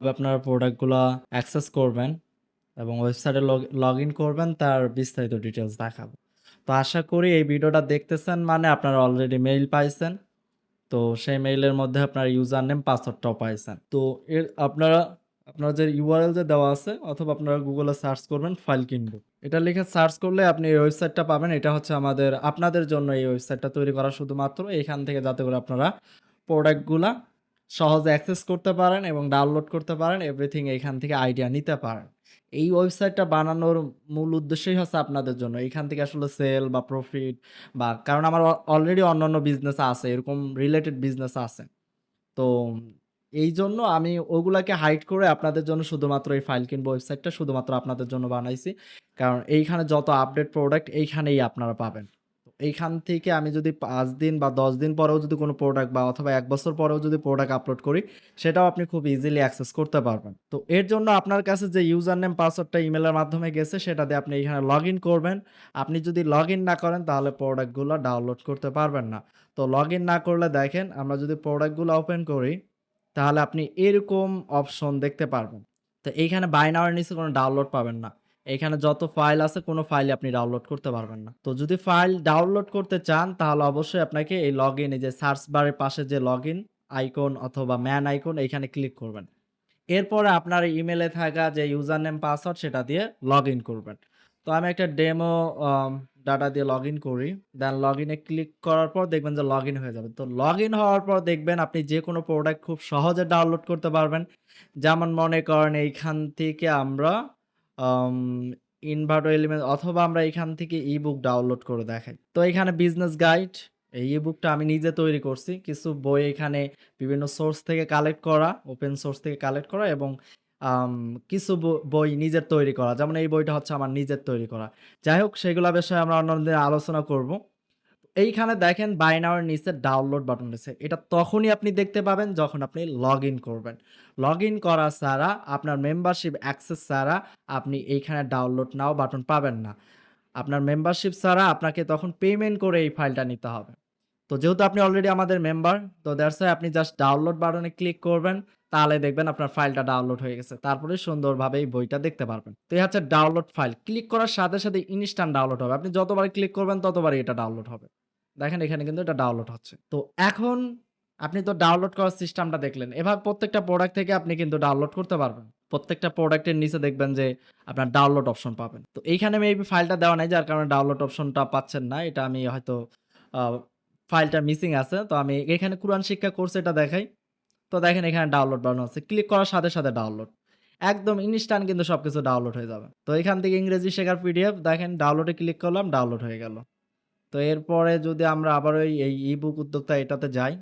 আপনারা প্রোডাক্টগুলা অ্যাক্সেস করবেন এবং ওয়েবসাইটে লগ ইন করবেন তার বিস্তারিত ডিটেলস দেখাবো। তো আশা করি এই ভিডিওটা দেখতেছেন মানে আপনারা অলরেডি মেইল পাইছেন। তো সেই মেইলের মধ্যে আপনার ইউজার নেম পাসওয়ার্ডটাও পাইছেন। তো এর, আপনারা, আপনার যে ইউআরএল যে দেওয়া আছে অথবা আপনারা গুগলে সার্চ করবেন ফাইল কিনবো। এটা লিখে সার্চ করলে আপনি এই ওয়েবসাইটটা পাবেন। এটা হচ্ছে আমাদের, আপনাদের জন্য এই ওয়েবসাইটটা তৈরি করা শুধুমাত্র এখান থেকে যাতে করে আপনারা প্রোডাক্টগুলা সহজে অ্যাক্সেস করতে পারেন এবং ডাউনলোড করতে পারেন। এভরিথিং এইখান থেকে আইডিয়া নিতে পারেন। এই ওয়েবসাইটটা বানানোর মূল উদ্দেশ্যই হচ্ছে আপনাদের জন্য। এইখান থেকে আসলে সেল বা প্রফিট বা, কারণ আমার অলরেডি অন্যান্য বিজনেস আছে। এরকম রিলেটেড বিজনেস আছে। তো এই জন্য আমি ওগুলাকে হাইড করে আপনাদের জন্য শুধুমাত্র এই ফাইল কিনবো ওয়েবসাইটটা শুধুমাত্র আপনাদের জন্য বানাইছি। কারণ এইখানে যত আপডেট প্রোডাক্ট এইখানেই আপনারা পাবেন। এইখান থেকে আমি যদি পাঁচ দিন বা ১০ দিন পরেও যদি কোনো প্রোডাক্ট বা অথবা এক বছর পরেও যদি প্রোডাক্ট আপলোড করি, সেটাও আপনি খুব ইজিলি অ্যাক্সেস করতে পারবেন। তো এর জন্য আপনার কাছে যে ইউজার নেম পাসওয়ার্ডটা ইমেলের মাধ্যমে গেছে সেটা দিয়ে আপনি এখানে লগইন করবেন। আপনি যদি লগইন না করেন তাহলে প্রোডাক্টগুলো ডাউনলোড করতে পারবেন না। তো লগইন না করলে দেখেন আমরা যদি প্রোডাক্টগুলো ওপেন করি, তাহলে আপনি এরকম অপশন দেখতে পারবেন। তো এইখানে বাই নাও নিচে কোনো ডাউনলোড পাবেন না। এইখানে যত ফাইল আছে, কোনো ফাইলই আপনি ডাউনলোড করতে পারবেন না। তো যদি ফাইল ডাউনলোড করতে চান, তাহলে অবশ্যই আপনাকে এই লগইন এই যে সার্চ বারের পাশে যে লগইন আইকন অথবা ম্যান আইকন এইখানে ক্লিক করবেন। এরপরে আপনার ইমেলে থাকা যে ইউজার নেম পাসওয়ার্ড সেটা দিয়ে লগইন করবেন। তো আমি একটা ডেমো ডাটা দিয়ে লগইন করি। দেন লগইনে ক্লিক করার পর দেখবেন যে লগইন হয়ে যাবে। তো লগইন হওয়ার পর দেখবেন আপনি যে কোনো প্রোডাক্ট খুব সহজে ডাউনলোড করতে পারবেন। যেমন মনে করেন এইখান থেকে আমরা আম ইনভার্টো এলিমেন্ট অথবা আমরা এখান থেকে ই-বুক ডাউনলোড করে দেখাই। তো এখানে বিজনেস গাইড এই ই-বুকটা আমি নিজে তৈরি করছি। কিছু বই এখানে বিভিন্ন সোর্স থেকে কালেক্ট করা, ওপেন সোর্স থেকে কালেক্ট করা এবং কিছু বই নিজের তৈরি করা। যেমন এই বইটা হচ্ছে আমার নিজের তৈরি করা। যাই হোক সেগুলো বিষয়ে আমরা অন্য দিন আলোচনা করব। এইখানে দেখেন বাই নিচে ডাউনলোড বাটন রয়েছে। এটা তখনই আপনি দেখতে পাবেন যখন আপনি লগইন করবেন। লগইন করা ছাড়া আপনার মেম্বারশিপ অ্যাক্সেস ছাড়া আপনি এইখানে ডাউনলোড নাও বাটন পাবেন না। আপনার মেম্বারশিপ ছাড়া আপনাকে তখন পেমেন্ট করে এই ফাইলটা নিতে হবে। তো যেহেতু আপনি অলরেডি আমাদের মেম্বার তো দ্যাটস আপনি জাস্ট ডাউনলোড বাটনে ক্লিক করবেন। তাহলে দেখবেন আপনার ফাইলটা ডাউনলোড হয়ে গেছে। তারপরে সুন্দরভাবে এই বইটা দেখতে পারবেন। তো এই হচ্ছে ডাউনলোড ফাইল। ক্লিক করার সাথে, সাথে ইনস্ট্যান্ট ডাউনলোড হবে। আপনি যতবারই ক্লিক করবেন ততবারই এটা ডাউনলোড হবে। দেখেন এখানে কিন্তু এটা ডাউনলোড হচ্ছে। তো এখন আপনি তো ডাউনলোড করার সিস্টেমটা দেখলেন। এভাবে প্রত্যেকটা প্রোডাক্ট থেকে আপনি কিন্তু ডাউনলোড করতে পারবেন। প্রত্যেকটা প্রোডাক্টের নিচে দেখবেন যে আপনার ডাউনলোড অপশন পাবেন। তো এইখানে মেবি ফাইলটা দেওয়া নাই যার কারণে ডাউনলোড অপশনটা পাচ্ছেন না। এটা আমি হয়তো ফাইলটা মিসিং আছে। তো আমি এখানে কোরআন শিক্ষা কোর্স এটা দেখাই। তো দেখেন এখানে ডাউনলোড বাটন আছে। ক্লিক করার সাথে, সাথে ডাউনলোড। একদম ইনস্ট্যান্ট কিন্তু সব কিছু ডাউনলোড হয়ে যাবে। তো এখান থেকে ইংরেজি শেখার পিডিএফ দেখেন ডাউনলোডে ক্লিক করলাম ডাউনলোড হয়ে গেল। তো এরপরে যদি আমরা আবার ওই, এই ই-বুক উদ্যোক্তা এটাতে যাই।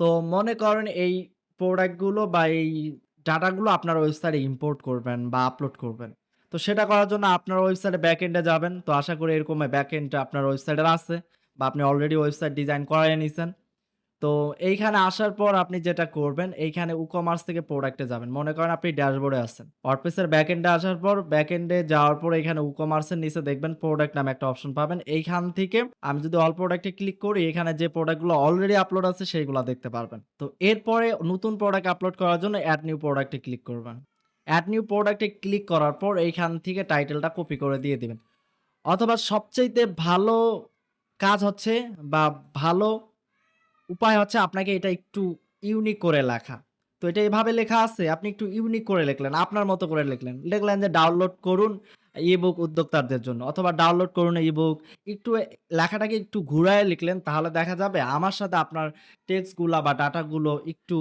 তো মনে করেন এই প্রোডাক্টগুলো বা এই ডাটাগুলো আপনার ওয়েবসাইটে ইম্পোর্ট করবেন বা আপলোড করবেন। তো সেটা করার জন্য আপনার ওয়েবসাইটে ব্যাকএন্ডে যাবেন। তো আশা করি এরকম ব্যাকএন্ডটা আপনার ওয়েবসাইটে আছে বা আপনি অলরেডি ওয়েবসাইট ডিজাইন করাই নিছেন। তো এইখানে আসার পর আপনি যেটা করবেন, এইখানে ই-কমার্স থেকে প্রোডাক্টে যাবেন। মনে করেন আপনি ড্যাশবোর্ডে আছেন। ওয়ার্ডপ্রেসের ব্যাকএন্ডে আসার পর ব্যাকএন্ডে যাওয়ার পর এখানে ই-কমার্সের নিচে দেখবেন প্রোডাক্ট নামে একটা অপশন পাবেন। এইখান থেকে আমি যদি অল প্রোডাক্টে ক্লিক করি, এখানে যে প্রোডাক্টগুলো অলরেডি আপলোড আছে, সেইগুলা দেখতে পারবেন। তো এরপরে নতুন প্রোডাক্ট আপলোড করার জন্য অ্যাড নিউ প্রোডাক্টে ক্লিক করবেন। অ্যাড নিউ প্রোডাক্টে ক্লিক করার পর এইখান থেকে টাইটেলটা কপি করে দিয়ে দিবেন। অথবা সবচাইতে ভালো কাজ হচ্ছে বা ভালো উপায় হচ্ছে আপনাকে এটা একটু ইউনিক করে লেখা। তো এটা এভাবে লেখা আছে, আপনি একটু ইউনিক করে লিখলেন। আপনার মতো করে লিখলেন। লিখলেন যে ডাউনলোড করুন ই-বুক উদ্যোক্তাদের জন্য অথবা ডাউনলোড করুন ই-বুক। একটু লেখাটাকে একটু ঘুরায় লিখলেন, তাহলে দেখা যাবে আমার সাথে আপনার টেক্সটগুলো বা ডাটাগুলো একটু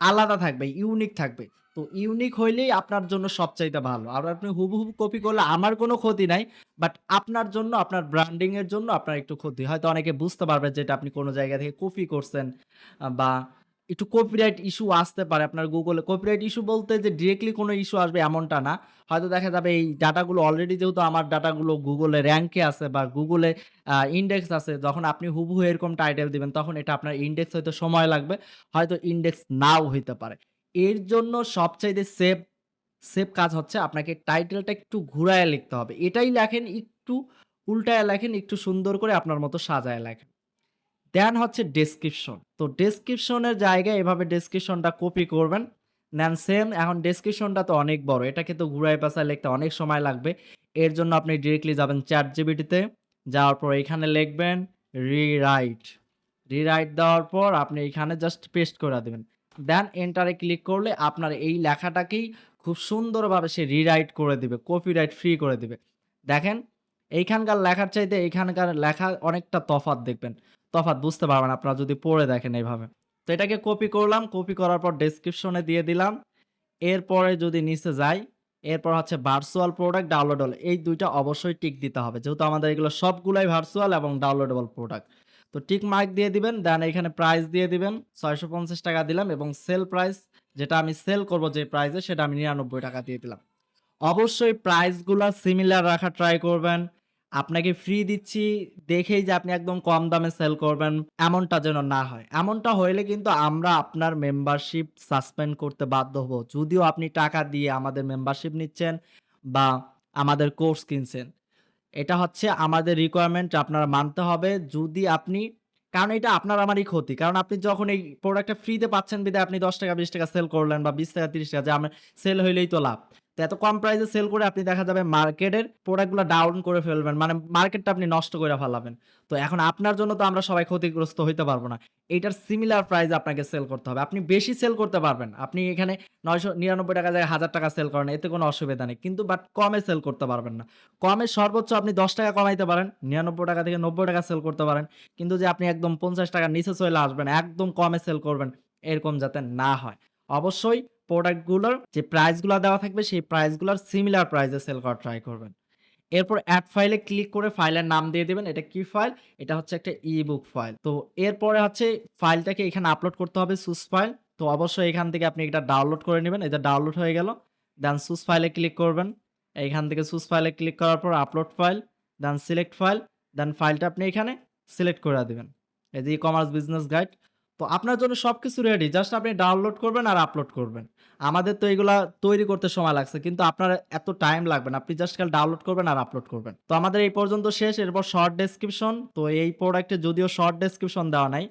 আলাদা থাকবে, ইউনিক থাকবে। তো ইউনিক হইলেই আপনার জন্য সবচাইতে ভালো। আর আপনি হুবহু কপি করলে আমার কোনো ক্ষতি নাই। বাট আপনার জন্য আপনার ব্র্যান্ডিংয়ের জন্য আপনার একটু ক্ষতি। হয়তো অনেকে বুঝতে পারবে যেটা আপনি কোনো জায়গা থেকে কপি করছেন বা একটু কপিরাইট ইস্যু আসতে পারে আপনার গুগলে। কপিরাইট ইস্যু বলতে যে ডিরেক্টলি কোনো ইস্যু আসবে এমনটা না। হয়তো দেখা যাবে এই ডাটাগুলো অলরেডি যেহেতু আমার ডাটাগুলো গুগলে র্যাঙ্কে আছে বা গুগলে ইন্ডেক্স আছে যখন আপনি হুবহু এরকম টাইটেল দিবেন তখন এটা আপনার ইন্ডেক্স হয়তো সময় লাগবে। হয়তো ইন্ডেক্স নাও হইতে পারে। এর জন্য সবচাইতে সেফ, সেফ কাজ হচ্ছে আপনাকে টাইটেলটা একটু ঘুরায় লিখতে হবে। এটাই লেখেন একটু উল্টায় লেখেন, একটু সুন্দর করে আপনার মতো সাজায় লেখেন। দেন হচ্ছে ডেসক্রিপশন। তো ডেসক্রিপশনের জায়গায় এভাবে ডেসক্রিপশনটা কপি করবেন। দেন সেম এখন ডেসক্রিপশনটা তো অনেক বড়। এটাকে তো ঘুরায় পেঁচায় লিখতে অনেক সময় লাগবে। এর জন্য আপনি ডিরেক্টলি যাবেন ChatGPT-তে। যাওয়ার পর এখানে লিখবেন রিরাইট। রিরাইট দেওয়ার পর আপনি এখানে জাস্ট পেস্ট করে দেবেন দেন এন্টারে ক্লিক করলে আপনার এই লেখাটাকেই খুব সুন্দরভাবে সে রিরাইট করে দিবে। কপিরাইট ফ্রি করে দিবে। দেখেন, এইখানকার লেখার চাইতে এইখানকার লেখা অনেকটা তফাৎ দেখবেন। তফাৎ বুঝতে পারবেন আপনারা যদি পড়ে দেখেন এইভাবে তো এটাকে কপি করলাম। কপি করার পর ডেসক্রিপশনে দিয়ে দিলাম। এরপরে যদি নিচে যাই, এরপর হচ্ছে ভার্চুয়াল প্রোডাক্ট ডাউনলোডেবল এই দুইটা অবশ্যই টিক দিতে হবে। যেহেতু আমাদের এগুলো সবগুলাই ভার্চুয়াল এবং ডাউনলোডেবল প্রোডাক্ট। তো টিক মার্ক দিয়ে দিবেন। দেন এখানে প্রাইস দিয়ে দিবেন। ৳৬৫০ দিলাম এবং সেল প্রাইস যেটা আমি সেল করব যে প্রাইসে সেটা আমি ৳৯৯ দিয়ে দিলাম। অবশ্যই প্রাইসগুলা সিমিলার রাখা ট্রাই করবেন। আপনাকে ফ্রি দিচ্ছি, দেখেই যে আপনি একদম কম দামে সেল করবেন, এমনটা যেন না হয়। এমনটা হইলে কিন্তু আমরা আপনার মেম্বারশিপ সাসপেন্ড করতে বাধ্য হব। যদিও আপনি টাকা দিয়ে আমাদের মেম্বারশিপ নিচ্ছেন বা আমাদের কোর্স কিনছেন। এটা হচ্ছে আমাদের রিকোয়ারমেন্ট আপনারা মানতে হবে। যদি আপনি, কারণ এটা আপনার আমারই ক্ষতি। কারণ আপনি যখন এই প্রোডাক্টটা ফ্রিতে পাচ্ছেন, বিধায় আপনি ৳১০ ৳২০ সেল করলেন বা ৳২০ ৳৩০ যে আমার সেল হইলেই তো লাভ। তো এত কম প্রাইসে সেল করে আপনি দেখা যাবে মার্কেটের প্রোডাক্টগুলো ডাউন করে ফেলবেন। মানে মার্কেটটা আপনি নষ্ট করে ফেলাবেন। তো এখন আপনার জন্য তো আমরা সবাই ক্ষতিগ্রস্ত হইতে পারব না। এইটার সিমিলার প্রাইসে আপনাকে সেল করতে হবে। আপনি বেশি সেল করতে পারবেন। আপনি এখানে ৳৯৯৯ জায়গায় ৳১০০০ সেল করেন এতে কোনো অসুবিধা নেই। কিন্তু বাট কমে সেল করতে পারবেন না। কমে সর্বোচ্চ আপনি ৳১০ কমাইতে পারেন। ৳৯৯ থেকে ৳৯০ সেল করতে পারেন। কিন্তু যে আপনি একদম ৳৫০ নিচে চলে আসবেন, একদম কমে সেল করবেন এরকম যাতে না হয়। অবশ্যই প্রোডাক্টগুলোর যে প্রাইসগুলা দেওয়া থাকবে সেই প্রাইসগুলার সিমিলার প্রাইসে সেল করার ট্রাই করবেন। এরপর অ্যাড ফাইলে ক্লিক করে ফাইলের নাম দিয়ে দিবেন। এটা কি ফাইল? এটা হচ্ছে একটা ই-বুক ফাইল। তো এরপরে হচ্ছে ফাইলটাকে এখানে আপলোড করতে হবে সুস ফাইল। তো অবশ্যই এখান থেকে আপনি এটা ডাউনলোড করে নেবেন এটা ডাউনলোড হয়ে গেল। দেন সুস ফাইলে ক্লিক করবেন। এইখান থেকে সুস ফাইলে ক্লিক করার পর upload file, then select file, then ফাইলটা আপনি এখানে সিলেক্ট করে দেবেন এই যে ই-কমার্স বিজনেস গাইড। তো আপনার জন্য সব কিছু রেডি। জাস্ট আপনি ডাউনলোড করবেন আর আপলোড করবেন। আমাদের তো এগুলা তৈরি করতে সময় লাগছে। কিন্তু আপনার এত টাইম লাগবে না। আপনি জাস্ট খালি ডাউনলোড করবেন আর আপলোড করবেন। তো আমাদের এই পর্যন্ত শেষ। এরপর শর্ট ডেসক্রিপশন। তো এই প্রোডাক্টে যদিও শর্ট ডেসক্রিপশন দেওয়া নাই।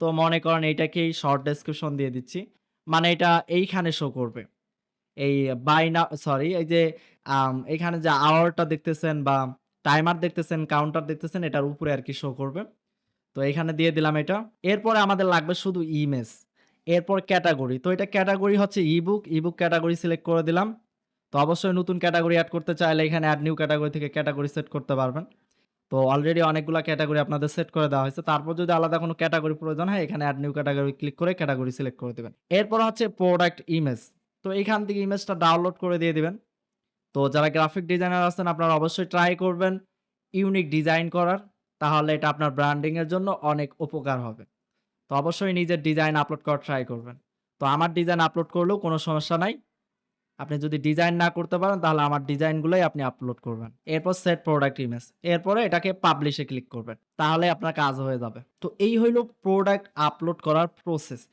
তো মনে করেন এইটাকেই শর্ট ডেসক্রিপশন দিয়ে দিচ্ছি। মানে এটা এইখানে শো করবে। এই বাই নাও সরি এই যে এখানে যে আওয়ারটা দেখতেছেন বা টাইমার দেখতেছেন, কাউন্টার দেখতেছেন এটার উপরে আর কি শো করবে। তো এখানে দিয়ে দিলাম এটা। এরপরে আমাদের লাগবে শুধু ইমেজ। এরপর ক্যাটাগরি তো এটা ক্যাটাগরি হচ্ছে ই-বুক। ই-বুক ক্যাটেগরি সিলেক্ট করে দিলাম। তো অবশ্যই নতুন ক্যাটাগরি অ্যাড করতে চাইলে এখানে অ্যাড নিউ ক্যাটাগরি থেকে ক্যাটাগরি সেট করতে পারবেন। তো অলরেডি অনেকগুলা ক্যাটাগরি আপনাদের সেট করে দেওয়া হয়েছে। তারপর যদি আলাদা কোনো ক্যাটাগরি প্রয়োজন হয়, এখানে অ্যাড নিউ ক্যাটাগরি ক্লিক করে ক্যাটাগরি সিলেক্ট করে দেবেন এরপর হচ্ছে প্রোডাক্ট ইমেজ। তো এখান থেকে ইমেজটা ডাউনলোড করে দিয়ে দিবেন। তো যারা গ্রাফিক ডিজাইনার আছেন, আপনারা অবশ্যই ট্রাই করবেন ইউনিক ডিজাইন করার। তাহলে এটা আপনার ব্র্যান্ডিং এর জন্য অনেক উপকার হবে। তো অবশ্যই নিজের ডিজাইন আপলোড করা ট্রাই করবেন। তো আমার ডিজাইন আপলোড করলেও কোনো সমস্যা নাই। আপনি যদি ডিজাইন না করতে পারেন, তাহলে আমার ডিজাইনগুলোই আপনি আপলোড করবেন। এরপর সেট প্রোডাক্ট ইমেজ। এরপরে এটাকে পাবলিশে ক্লিক করবেন। তাহলে আপনার কাজ হয়ে যাবে। তো এই হইল প্রোডাক্ট আপলোড করার প্রসেস।